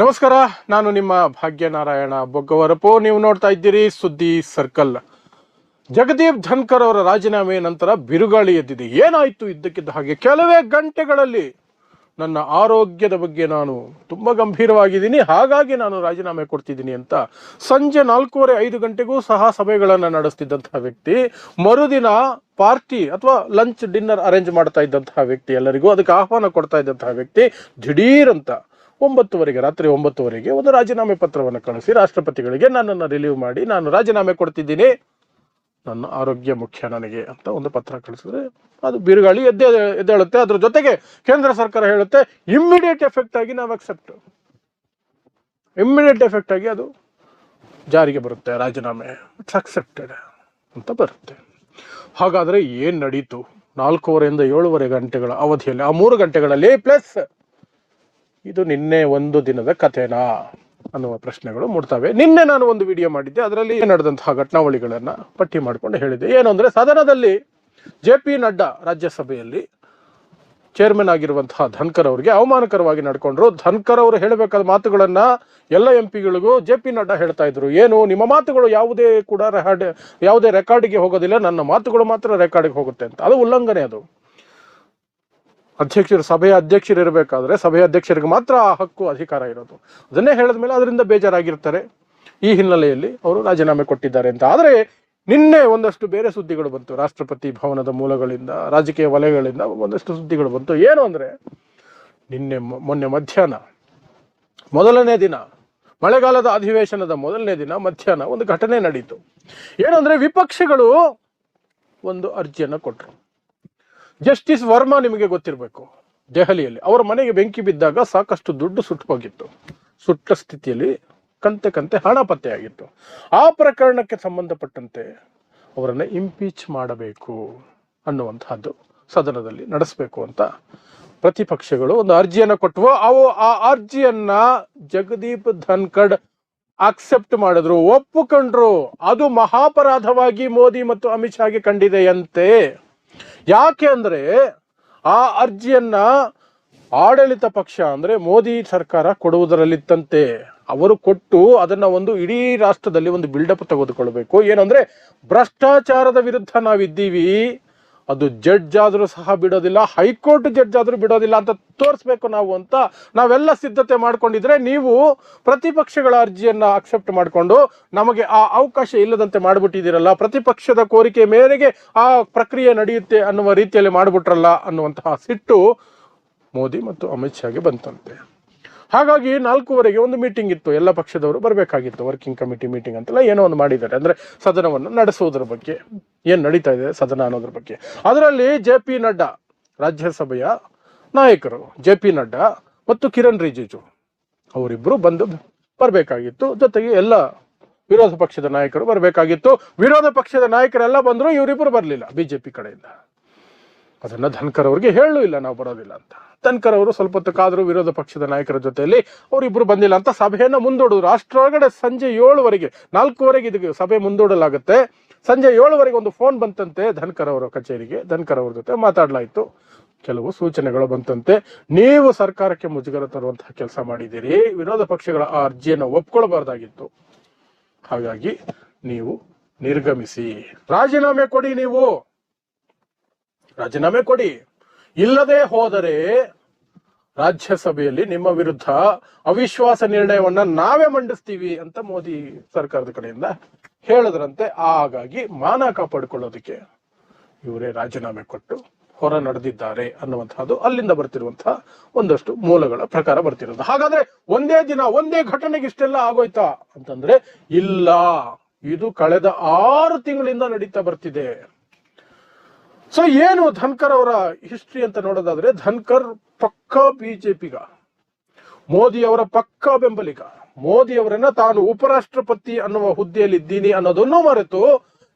ನಮಸ್ಕಾರ, ನಾನು ನಿಮ್ಮ ಭಾಗ್ಯನಾರಾಯಣ ಬೊಗ್ಗವರಪು. ನೀವು ನೋಡ್ತಾ ಇದ್ದೀರಿ ಸುದ್ದಿ ಸರ್ಕಲ್. ಜಗದೀಪ್ ಧನ್ಕರ್ ಅವರ ರಾಜೀನಾಮೆ ನಂತರ ಬಿರುಗಾಳಿ ಎದ್ದಿದೆ. ಏನಾಯ್ತು ಇದ್ದಕ್ಕಿದ್ದ ಹಾಗೆ? ಕೆಲವೇ ಗಂಟೆಗಳಲ್ಲಿ ನನ್ನ ಆರೋಗ್ಯದ ಬಗ್ಗೆ ನಾನು ತುಂಬಾ ಗಂಭೀರವಾಗಿದ್ದೀನಿ. ಹಾಗಾಗಿ ನಾನು ರಾಜೀನಾಮೆ ಕೊಡ್ತಿದ್ದೀನಿ ಅಂತ ಸಂಜೆ ನಾಲ್ಕೂವರೆ ಐದು ಗಂಟೆಗೂ ಸಹ ಸಭೆಗಳನ್ನು ನಡೆಸ್ತಿದ್ದಂತಹ ವ್ಯಕ್ತಿ, ಮರುದಿನ ಪಾರ್ಟಿ ಅಥವಾ ಲಂಚ್, ಡಿನ್ನರ್ ಅರೇಂಜ್ ಮಾಡ್ತಾ ಇದ್ದಂತಹ ವ್ಯಕ್ತಿ ಎಲ್ಲರಿಗೂ ಅದಕ್ಕೆ ಆಹ್ವಾನ ಕೊಡ್ತಾ ಇದ್ದಂತಹ ವ್ಯಕ್ತಿ, ದಿಢೀರ್ ಅಂತ ಒಂಬತ್ತುವರೆಗೆ, ರಾತ್ರಿ ಒಂಬತ್ತುವರೆಗೆ ಒಂದು ರಾಜೀನಾಮೆ ಪತ್ರವನ್ನು ಕಳಿಸಿ ರಾಷ್ಟ್ರಪತಿಗಳಿಗೆ ನನ್ನನ್ನು ರಿಲೀವ್ ಮಾಡಿ ನಾನು ರಾಜೀನಾಮೆ ಕೊಡ್ತಿದ್ದೀನಿ. ನನ್ನ ಆರೋಗ್ಯ ಮುಖ್ಯ ನನಗೆ ಅಂತ ಒಂದು ಪತ್ರ ಕಳಿಸಿದ್ರೆ ಅದು ಬಿರುಗಾಳಿ ಎದ್ದೆ, ಎದ್ದೇಳುತ್ತೆ. ಅದ್ರ ಜೊತೆಗೆ ಕೇಂದ್ರ ಸರ್ಕಾರ ಹೇಳುತ್ತೆ ಇಮ್ಮಿಡಿಯೇಟ್ ಎಫೆಕ್ಟ್ ಆಗಿ ನಾವು ಅಕ್ಸೆಪ್ಟ್ ಇಮ್ಮಿಡಿಯೇಟ್ ಎಫೆಕ್ಟ್ ಆಗಿ ಅದು ಜಾರಿಗೆ ಬರುತ್ತೆ, ರಾಜೀನಾಮೆ. ಇಟ್ಸ್ ಅಕ್ಸೆಪ್ಟೆಡ್ ಅಂತ ಬರುತ್ತೆ. ಹಾಗಾದ್ರೆ ಏನು ನಡೀತು? ನಾಲ್ಕೂವರೆಯಿಂದ ಏಳುವರೆ ಗಂಟೆಗಳ ಅವಧಿಯಲ್ಲಿ, ಆ ಮೂರು ಗಂಟೆಗಳಲ್ಲಿ ಪ್ಲಸ್ ಇದು ನಿನ್ನೆ ಒಂದು ದಿನದ ಕಥೆನಾ ಅನ್ನುವ ಪ್ರಶ್ನೆಗಳು ಮೂಡ್ತವೆ. ನಿನ್ನೆ ನಾನು ಒಂದು ವಿಡಿಯೋ ಮಾಡಿದ್ದೆ. ಅದರಲ್ಲಿ ನಡೆದಂತಹ ಘಟನಾವಳಿಗಳನ್ನ ಪಟ್ಟಿ ಮಾಡಿಕೊಂಡು ಹೇಳಿದೆ ಏನು ಅಂದ್ರೆ, ಸದನದಲ್ಲಿ ಜೆ ಪಿ ನಡ್ಡಾ ರಾಜ್ಯಸಭೆಯಲ್ಲಿ ಚೇರ್ಮನ್ ಆಗಿರುವಂತಹ ಧನ್ಕರ್ ಅವರಿಗೆ ಅವಮಾನಕರವಾಗಿ ನಡ್ಕೊಂಡ್ರು. ಧನ್ಕರ್ ಅವರು ಹೇಳಬೇಕಾದ ಮಾತುಗಳನ್ನ ಎಲ್ಲ ಎಂ ಪಿಗಳಿಗೂ ಜೆ ಪಿ ನಡ್ಡಾ ಹೇಳ್ತಾ ಇದ್ರು. ಏನು, ನಿಮ್ಮ ಮಾತುಗಳು ಯಾವುದೇ ಕೂಡ ಯಾವುದೇ ರೆಕಾರ್ಡಿಗೆ ಹೋಗೋದಿಲ್ಲ. ನನ್ನ ಮಾತುಗಳು ಮಾತ್ರ ರೆಕಾರ್ಡಿಗೆ ಹೋಗುತ್ತೆ ಅಂತ. ಅದು ಉಲ್ಲಂಘನೆ ಅದು. ಅಧ್ಯಕ್ಷರು, ಸಭೆಯ ಅಧ್ಯಕ್ಷರು ಇರಬೇಕಾದ್ರೆ ಸಭೆಯ ಅಧ್ಯಕ್ಷರಿಗೆ ಮಾತ್ರ ಆ ಹಕ್ಕು ಅಧಿಕಾರ ಇರೋದು. ಅದನ್ನೇ ಹೇಳಿದ ಮೇಲೆ ಅದರಿಂದ ಬೇಜಾರಾಗಿರ್ತಾರೆ. ಈ ಹಿನ್ನೆಲೆಯಲ್ಲಿ ಅವರು ರಾಜೀನಾಮೆ ಕೊಟ್ಟಿದ್ದಾರೆ ಅಂತ. ಆದರೆ ನಿನ್ನೆ ಒಂದಷ್ಟು ಬೇರೆ ಸುದ್ದಿಗಳು ಬಂತು. ರಾಷ್ಟ್ರಪತಿ ಭವನದ ಮೂಲಗಳಿಂದ, ರಾಜಕೀಯ ವಲಯಗಳಿಂದ ಒಂದಷ್ಟು ಸುದ್ದಿಗಳು ಬಂತು. ಏನು ಅಂದ್ರೆ, ನಿನ್ನೆ ಮೊನ್ನೆ ಮಧ್ಯಾಹ್ನ, ಮೊದಲನೇ ದಿನ, ಮಳೆಗಾಲದ ಅಧಿವೇಶನದ ಮೊದಲನೇ ದಿನ ಮಧ್ಯಾಹ್ನ ಒಂದು ಘಟನೆ ನಡೀತು. ಏನಂದರೆ ವಿಪಕ್ಷಗಳು ಒಂದು ಅರ್ಜಿಯನ್ನು ಕೊಟ್ಟರು ಜಸ್ಟಿಸ್ ವರ್ಮಾ ನಿಮಗೆ ಗೊತ್ತಿರಬೇಕು, ದೆಹಲಿಯಲ್ಲಿ. ಅವರ ಮನೆಗೆ ಬೆಂಕಿ ಬಿದ್ದಾಗ ಸಾಕಷ್ಟು ದುಡ್ಡು ಸುಟ್ಟು ಹೋಗಿತ್ತು ಸುಟ್ಟ ಸ್ಥಿತಿಯಲ್ಲಿ ಕಂತೆ ಕಂತೆ ಹಣ ಪತ್ತೆಯಾಗಿತ್ತು. ಆ ಪ್ರಕರಣಕ್ಕೆ ಸಂಬಂಧಪಟ್ಟಂತೆ ಅವರನ್ನು ಇಂಪೀಚ್ ಮಾಡಬೇಕು ಅನ್ನುವಂತಹದ್ದು ಸದನದಲ್ಲಿ ನಡೆಸಬೇಕು ಅಂತ ಪ್ರತಿಪಕ್ಷಗಳು ಒಂದು ಅರ್ಜಿಯನ್ನು ಕೊಟ್ಟವು. ಅವು ಆ ಅರ್ಜಿಯನ್ನ ಜಗದೀಪ್ ಧನ್ಕಡ್ ಅಕ್ಸೆಪ್ಟ್ ಮಾಡಿದ್ರು. ಒಪ್ಪುಕೊಂಡ್ರು. ಅದು ಮಹಾಪರಾಧವಾಗಿ ಮೋದಿ ಮತ್ತು ಅಮಿತ್ ಶಾಗೆ ಕಂಡಿದೆಯಂತೆ. ಯಾಕೆ ಅಂದರೆ ಆ ಅರ್ಜಿಯನ್ನ ಆಡಳಿತ ಪಕ್ಷ ಅಂದ್ರೆ ಮೋದಿ ಸರ್ಕಾರ ಕೊಡುವುದರಲ್ಲಿತ್ತಂತೆ. ಅವರು ಕೊಟ್ಟು ಅದನ್ನ ಒಂದು ಇಡೀ ರಾಷ್ಟ್ರದಲ್ಲಿ ಒಂದು ಬಿಲ್ಡಪ್ ತೆಗೆದುಕೊಳ್ಬೇಕು. ಏನಂದರೆ ಭ್ರಷ್ಟಾಚಾರದ ವಿರುದ್ಧ ನಾವಿದ್ದೀವಿ. ಅದು ಜಡ್ಜ್ ಆದರೂ ಸಹ ಬಿಡೋದಿಲ್ಲ, ಹೈಕೋರ್ಟ್ ಜಡ್ಜ್ ಆದರೂ ಬಿಡೋದಿಲ್ಲ ಅಂತ ತೋರಿಸ್ಬೇಕು ನಾವು ಅಂತ ನಾವೆಲ್ಲ ಸಿದ್ಧತೆ ಮಾಡ್ಕೊಂಡಿದ್ರೆ ನೀವು ಪ್ರತಿಪಕ್ಷಗಳ ಅರ್ಜಿಯನ್ನ ಅಕ್ಸೆಪ್ಟ್ ಮಾಡಿಕೊಂಡು ನಮಗೆ ಆ ಅವಕಾಶ ಇಲ್ಲದಂತೆ ಮಾಡಿಬಿಟ್ಟಿದ್ದೀರಲ್ಲ, ಪ್ರತಿಪಕ್ಷದ ಕೋರಿಕೆ ಮೇರೆಗೆ ಆ ಪ್ರಕ್ರಿಯೆ ನಡೆಯುತ್ತೆ ಅನ್ನುವ ರೀತಿಯಲ್ಲಿ ಮಾಡಿಬಿಟ್ರಲ್ಲ ಅನ್ನುವಂತಹ ಸಿಟ್ಟು ಮೋದಿ ಮತ್ತು ಅಮಿತ್ ಶಾಗೆ ಬಂತಂತೆ. ಹಾಗಾಗಿ ನಾಲ್ಕೂವರೆಗೆ ಒಂದು ಮೀಟಿಂಗ್ ಇತ್ತು, ಎಲ್ಲ ಪಕ್ಷದವರು ಬರಬೇಕಾಗಿತ್ತು ವರ್ಕಿಂಗ್ ಕಮಿಟಿ ಮೀಟಿಂಗ್ ಅಂತೆಲ್ಲ ಏನೋ ಒಂದು ಮಾಡಿದ್ದಾರೆ. ಅಂದರೆ ಸದನವನ್ನು ನಡೆಸುವುದರ ಬಗ್ಗೆ. ಏನ್ ನಡೀತಾ ಇದೆ ಸದನ ಅನ್ನೋದ್ರ ಬಗ್ಗೆ. ಅದರಲ್ಲಿ ಜೆ ಪಿ ನಡ್ಡಾ, ರಾಜ್ಯಸಭೆಯ ನಾಯಕರು, ಜೆ ಪಿ ನಡ್ಡಾ ಮತ್ತು ಕಿರಣ್ ರಿಜಿಜು ಅವರಿಬ್ಬರು ಬಂದು ಬರಬೇಕಾಗಿತ್ತು. ಜೊತೆಗೆ ಎಲ್ಲ ವಿರೋಧ ಪಕ್ಷದ ನಾಯಕರು ಬರಬೇಕಾಗಿತ್ತು. ವಿರೋಧ ಪಕ್ಷದ ನಾಯಕರೆಲ್ಲ ಬಂದರು ಇವರಿಬ್ಬರು ಬರಲಿಲ್ಲ ಬಿಜೆಪಿ ಕಡೆಯಿಂದ. ಅದನ್ನ ಧನ್ಕರ್ ಅವ್ರಿಗೆ ಹೇಳೂ ಇಲ್ಲ, ನಾವು ಬರೋದಿಲ್ಲ ಅಂತ. ಧನ್ಕರ್ ಅವರು ಸ್ವಲ್ಪ ಹೊತ್ತು ವಿರೋಧ ಪಕ್ಷದ ನಾಯಕರ ಜೊತೆಯಲ್ಲಿ ಅವರಿಬ್ಬರು ಬಂದಿಲ್ಲ ಅಂತ ಸಭೆಯನ್ನ ಮುಂದೂಡಿದ್ರು. ಅಷ್ಟರೊಳಗಡೆ ಸಂಜೆ ಏಳುವರೆಗೆ, ನಾಲ್ಕುವರೆಗೆ ಇದಕ್ಕೆ ಸಭೆ ಮುಂದೂಡಲಾಗುತ್ತೆ. ಸಂಜೆ ಏಳುವರೆಗೆ ಒಂದು ಫೋನ್ ಬಂತಂತೆ ಧನ್ಕರ್ ಅವರ ಕಚೇರಿಗೆ. ಧನ್ಕರ್ ಅವ್ರ ಜೊತೆ ಮಾತಾಡಲಾಯಿತು. ಕೆಲವು ಸೂಚನೆಗಳು ಬಂತಂತೆ. ನೀವು ಸರ್ಕಾರಕ್ಕೆ ಮುಜುಗರ ತರುವಂತಹ ಕೆಲಸ ಮಾಡಿದ್ದೀರಿ. ವಿರೋಧ ಪಕ್ಷಗಳ ಆ ಅರ್ಜಿಯನ್ನು ಒಪ್ಕೊಳ್ಬಾರ್ದಾಗಿತ್ತು. ಹಾಗಾಗಿ ನೀವು ನಿರ್ಗಮಿಸಿ. ರಾಜೀನಾಮೆ ಕೊಡಿ ನೀವು. ರಾಜೀನಾಮೆ ಕೊಡಿ. ಇಲ್ಲದೆ ಹೋದರೆ ರಾಜ್ಯಸಭೆಯಲ್ಲಿ ನಿಮ್ಮ ವಿರುದ್ಧ ಅವಿಶ್ವಾಸ ನಿರ್ಣಯವನ್ನ ನಾವೇ ಮಂಡಿಸ್ತೀವಿ ಅಂತ ಮೋದಿ ಸರ್ಕಾರದ ಕಡೆಯಿಂದ ಹೇಳಿದ್ರಂತೆ. ಹಾಗಾಗಿ ಮಾನ ಕಾಪಾಡಿಕೊಳ್ಳೋದಕ್ಕೆ ಇವರೇ ರಾಜೀನಾಮೆ ಕೊಟ್ಟು ಹೊರ ನಡೆದಿದ್ದಾರೆ ಅನ್ನುವಂತಹದ್ದು ಅಲ್ಲಿಂದ ಬರ್ತಿರುವಂತಹ ಒಂದಷ್ಟು ಮೂಲಗಳ ಪ್ರಕಾರ ಬರ್ತಿರೋದು. ಹಾಗಾದ್ರೆ ಒಂದೇ ದಿನ, ಒಂದೇ ಘಟನೆಗೆ ಇಷ್ಟೆಲ್ಲ ಆಗೋಯ್ತಾ ಅಂತಂದ್ರೆ ಇಲ್ಲ. ಇದು ಕಳೆದ ಆರು ತಿಂಗಳಿಂದ ನಡೀತಾ ಬರ್ತಿದೆ. ಸೊ ಏನು ಧನ್ಕರ್ ಅವರ ಹಿಸ್ಟ್ರಿ ಅಂತ ನೋಡೋದಾದ್ರೆ, ಧನ್ಕರ್ ಪಕ್ಕಾ ಬಿಜೆಪಿಗ ಮೋದಿ ಅವರ ಪಕ್ಕಾ ಬೆಂಬಲಿಗ. ಮೋದಿ ಅವರನ್ನ ತಾನು ಉಪರಾಷ್ಟ್ರಪತಿ ಅನ್ನುವ ಹುದ್ದೆಯಲ್ಲಿ ಇದ್ದೀನಿ ಅನ್ನೋದನ್ನು ಮರೆತು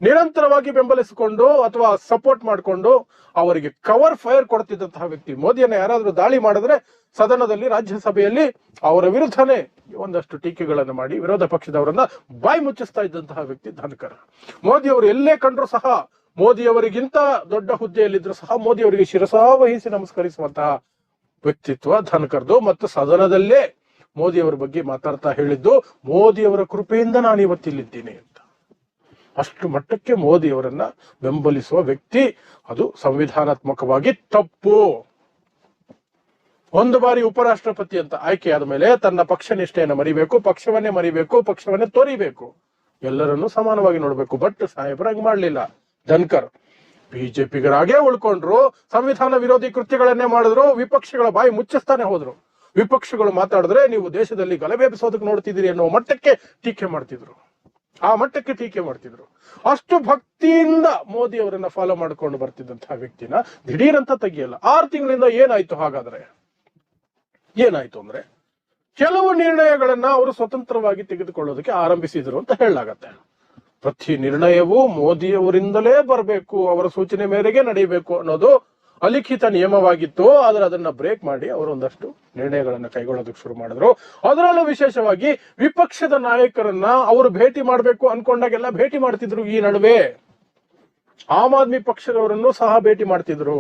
ನಿರಂತರವಾಗಿ ಬೆಂಬಲಿಸಿಕೊಂಡು ಅಥವಾ ಸಪೋರ್ಟ್ ಮಾಡಿಕೊಂಡು ಅವರಿಗೆ ಕವರ್ ಫೈರ್ ಕೊಡ್ತಿದ್ದಂತಹ ವ್ಯಕ್ತಿ. ಮೋದಿಯನ್ನ ಯಾರಾದರೂ ದಾಳಿ ಮಾಡಿದ್ರೆ ಸದನದಲ್ಲಿ ರಾಜ್ಯಸಭೆಯಲ್ಲಿ ಅವರ ವಿರುದ್ಧನೇ ಒಂದಷ್ಟು ಟೀಕೆಗಳನ್ನು ಮಾಡಿ ವಿರೋಧ ಪಕ್ಷದವರನ್ನ ಬಾಯಿ ಮುಚ್ಚಿಸ್ತಾ ಇದ್ದಂತಹ ವ್ಯಕ್ತಿ ಧನ್ಕರ್. ಮೋದಿ ಅವರು ಎಲ್ಲೇ ಕಂಡ್ರು ಸಹ ಮೋದಿ ಅವರಿಗಿಂತ ದೊಡ್ಡ ಹುದ್ದೆಯಲ್ಲಿದ್ರು ಸಹ ಮೋದಿಯವರಿಗೆ ಅವರಿಗೆ ಶಿರಸಾ ವಹಿಸಿ ನಮಸ್ಕರಿಸುವಂತಹ ವ್ಯಕ್ತಿತ್ವ ಧನಕರ್ದು ಮತ್ತು ಸದನದಲ್ಲೇ ಮೋದಿಯವರ ಬಗ್ಗೆ ಮಾತಾಡ್ತಾ ಹೇಳಿದ್ದು, ಮೋದಿಯವರ ಕೃಪೆಯಿಂದ ನಾನು ಇವತ್ತಿಲ್ಲಿದ್ದೀನಿ ಅಂತ. ಅಷ್ಟು ಮಟ್ಟಕ್ಕೆ ಮೋದಿಯವರನ್ನ ಬೆಂಬಲಿಸುವ ವ್ಯಕ್ತಿ, ಅದು ಸಂವಿಧಾನಾತ್ಮಕವಾಗಿ ತಪ್ಪು. ಒಂದು ಬಾರಿ ಉಪರಾಷ್ಟ್ರಪತಿ ಅಂತ ಆಯ್ಕೆಯಾದ ಮೇಲೆ ತನ್ನ ಪಕ್ಷ ನಿಷ್ಠೆಯನ್ನು ಮರಿಬೇಕು, ಪಕ್ಷವನ್ನೇ ಮರಿಬೇಕು, ಪಕ್ಷವನ್ನೇ ತೋರಿಬೇಕು. ಎಲ್ಲರನ್ನೂ ಸಮಾನವಾಗಿ ನೋಡಬೇಕು. ಬಟ್ ಸಾಹೇಬರ ಹಂಗ್ ಮಾಡ್ಲಿಲ್ಲ. ಧನ್ಕರ್. ಬಿಜೆಪಿಗರಾಗೇ ಉಳ್ಕೊಂಡ್ರು, ಸಂವಿಧಾನ ವಿರೋಧಿ ಕೃತ್ಯಗಳನ್ನೇ ಮಾಡಿದ್ರು, ವಿಪಕ್ಷಗಳ ಬಾಯಿ ಮುಚ್ಚಿಸ್ತಾನೆ ಹೋದ್ರು. ವಿಪಕ್ಷಗಳು ಮಾತಾಡಿದ್ರೆ ನೀವು ದೇಶದಲ್ಲಿ ಗಲಭೆ ಎಬ್ಬಿಸೋದಕ್ಕೆ ನೋಡ್ತಿದ್ದೀರಿ ಅನ್ನೋ ಮಟ್ಟಕ್ಕೆ ಟೀಕೆ ಮಾಡ್ತಿದ್ರು. ಆ ಮಟ್ಟಕ್ಕೆ ಟೀಕೆ ಮಾಡ್ತಿದ್ರು. ಅಷ್ಟು ಭಕ್ತಿಯಿಂದ ಮೋದಿ ಅವರನ್ನ ಫಾಲೋ ಮಾಡ್ಕೊಂಡು ಬರ್ತಿದ್ದಂತಹ ವ್ಯಕ್ತಿನ ದಿಢೀರಂತ ತೆಗಿಯಲ್ಲ. ಆರು ತಿಂಗಳಿಂದ ಏನಾಯ್ತು ಹಾಗಾದ್ರೆ? ಏನಾಯ್ತು ಅಂದ್ರೆ, ಕೆಲವು ನಿರ್ಣಯಗಳನ್ನ ಅವರು ಸ್ವತಂತ್ರವಾಗಿ ತೆಗೆದುಕೊಳ್ಳೋದಕ್ಕೆ ಆರಂಭಿಸಿದ್ರು ಅಂತ ಹೇಳಲಾಗತ್ತೆ. ಪ್ರತಿ ನಿರ್ಣಯವೂ ಮೋದಿಯವರಿಂದಲೇ ಬರಬೇಕು, ಅವರ ಸೂಚನೆ ಮೇರೆಗೆ ನಡೀಬೇಕು ಅನ್ನೋದು ಅಲಿಖಿತ ನಿಯಮವಾಗಿತ್ತು. ಆದ್ರೆ ಅದನ್ನ ಬ್ರೇಕ್ ಮಾಡಿ ಅವರು ಒಂದಷ್ಟು ನಿರ್ಣಯಗಳನ್ನ ಕೈಗೊಳ್ಳೋದಕ್ಕೆ ಶುರು ಮಾಡಿದ್ರು. ಅದರಲ್ಲೂ ವಿಶೇಷವಾಗಿ ವಿಪಕ್ಷದ ನಾಯಕರನ್ನ ಅವರು ಭೇಟಿ ಮಾಡಬೇಕು ಅನ್ಕೊಂಡಾಗೆಲ್ಲ ಭೇಟಿ ಮಾಡ್ತಿದ್ರು ಈ ನಡುವೆ. ಆಮ್ ಆದ್ಮಿ ಪಕ್ಷದವರನ್ನು ಸಹ ಭೇಟಿ ಮಾಡ್ತಿದ್ರು.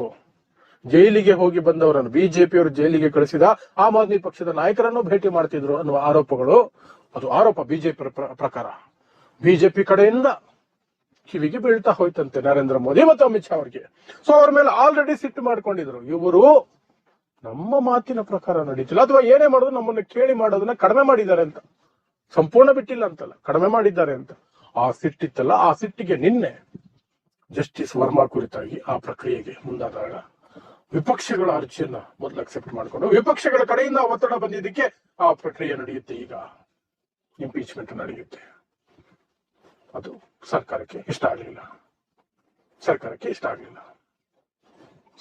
ಜೈಲಿಗೆ ಹೋಗಿ ಬಂದವರನ್ನು, ಬಿಜೆಪಿಯವರು ಜೈಲಿಗೆ ಕಳಿಸಿದ ಆಮ್ ಆದ್ಮಿ ಪಕ್ಷದ ನಾಯಕರನ್ನು ಭೇಟಿ ಮಾಡ್ತಿದ್ರು ಅನ್ನುವ ಆರೋಪಗಳು. ಅದು ಆರೋಪ ಬಿಜೆಪಿ ಪ್ರಕಾರ. ಬಿಜೆಪಿ ಕಡೆಯಿಂದ ಕಿವಿಗೆ ಬೀಳ್ತಾ ಹೋಯ್ತಂತೆ ನರೇಂದ್ರ ಮೋದಿ ಮತ್ತು ಅಮಿತ್ ಶಾ ಅವರಿಗೆ. ಸೊ ಅವ್ರ ಮೇಲೆ ಆಲ್ರೆಡಿ ಸಿಟ್ಟು ಮಾಡ್ಕೊಂಡಿದ್ರು. ಇವರು ನಮ್ಮ ಮಾತಿನ ಪ್ರಕಾರ ನಡೀತಿಲ್ಲ. ಅಥವಾ ಏನೇ ಮಾಡೋದು ನಮ್ಮನ್ನ ಕೇಳಿ ಮಾಡೋದನ್ನ ಕಡಿಮೆ ಮಾಡಿದ್ದಾರೆ ಅಂತ. ಸಂಪೂರ್ಣ ಬಿಟ್ಟಿಲ್ಲ ಅಂತಲ್ಲ. ಕಡಿಮೆ ಮಾಡಿದ್ದಾರೆ ಅಂತ. ಆ ಸಿಟ್ಟಿತ್ತಲ್ಲ. ಆ ಸಿಟ್ಟಿಗೆ ನಿನ್ನೆ ಜಸ್ಟಿಸ್ ವರ್ಮಾ ಕುರಿತಾಗಿ ಆ ಪ್ರಕ್ರಿಯೆಗೆ ಮುಂದಾದಾಗ ವಿಪಕ್ಷಗಳ ಅರ್ಜಿಯನ್ನ ಮೊದಲು ಅಕ್ಸೆಪ್ಟ್ ಮಾಡಿಕೊಂಡು ವಿಪಕ್ಷಗಳ ಕಡೆಯಿಂದ ಒತ್ತಡ ಬಂದಿದ್ದಕ್ಕೆ ಆ ಪ್ರಕ್ರಿಯೆ ನಡೆಯುತ್ತೆ ಈಗ. ಇಂಪೀಚ್ಮೆಂಟ್ ನಡೆಯುತ್ತೆ. ಅದು ಸರ್ಕಾರಕ್ಕೆ ಇಷ್ಟ ಆಗಲಿಲ್ಲ. ಸರ್ಕಾರಕ್ಕೆ ಇಷ್ಟ ಆಗಲಿಲ್ಲ.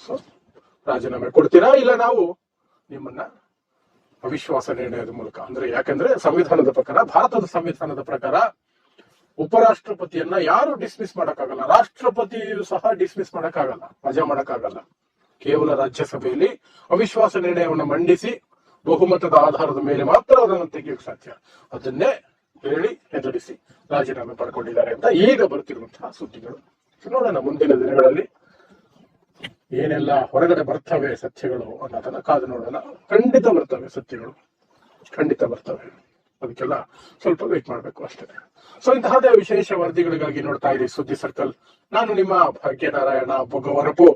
ಸೊ ರಾಜೀನಾಮೆ ಕೊಡ್ತೀರಾ ಇಲ್ಲ ನಾವು ನಿಮ್ಮನ್ನ ಅವಿಶ್ವಾಸ ನಿರ್ಣಯದ ಮೂಲಕ? ಅಂದ್ರೆ ಯಾಕಂದ್ರೆ ಸಂವಿಧಾನದ ಪ್ರಕಾರ, ಭಾರತದ ಸಂವಿಧಾನದ ಪ್ರಕಾರ ಉಪರಾಷ್ಟ್ರಪತಿಯನ್ನ ಯಾರು ಡಿಸ್ಮಿಸ್ ಮಾಡಕ್ಕಾಗಲ್ಲ. ರಾಷ್ಟ್ರಪತಿಯು ಸಹ ಡಿಸ್ಮಿಸ್ ಮಾಡಕ್ಕಾಗಲ್ಲ, ವಜಾ ಮಾಡಕ್ಕಾಗಲ್ಲ. ಕೇವಲ ರಾಜ್ಯಸಭೆಯಲ್ಲಿ ಅವಿಶ್ವಾಸ ನಿರ್ಣಯವನ್ನು ಮಂಡಿಸಿ ಬಹುಮತದ ಆಧಾರದ ಮೇಲೆ ಮಾತ್ರ ಅದನ್ನು ತೆಗೆಯಕ್ಕೆ ಸಾಧ್ಯ. ಅದನ್ನೇ ಹೇಳಿ ಹೆದರಿಸಿ. ರಾಜೀನಾಮೆ ಪಡ್ಕೊಂಡಿದ್ದಾರೆ ಅಂತ ಈಗ ಬರ್ತಿರುವಂತಹ ಸುದ್ದಿಗಳು. ನೋಡೋಣ ಮುಂದಿನ ದಿನಗಳಲ್ಲಿ ಏನೆಲ್ಲ ಹೊರಗಡೆ ಬರ್ತವೆ ಸತ್ಯಗಳು ಅನ್ನೋದನ್ನ ಕಾದು ನೋಡೋಣ. ಖಂಡಿತ ಬರ್ತವೆ ಸತ್ಯಗಳು. ಖಂಡಿತ ಬರ್ತವೆ ಅದಕ್ಕೆಲ್ಲ ಸ್ವಲ್ಪ ವೇಟ್ ಮಾಡಬೇಕು ಅಷ್ಟೇ. ಸೊ ಇಂತಹದೇ ವಿಶೇಷ ವರದಿಗಳಿಗಾಗಿ ನೋಡ್ತಾ ಇರಿ ಸುದ್ದಿ ಸರ್ಕಲ್ ನಾನು ನಿಮ್ಮ ಭಾಗ್ಯನಾರಾಯಣ ಬೊಗವರಪು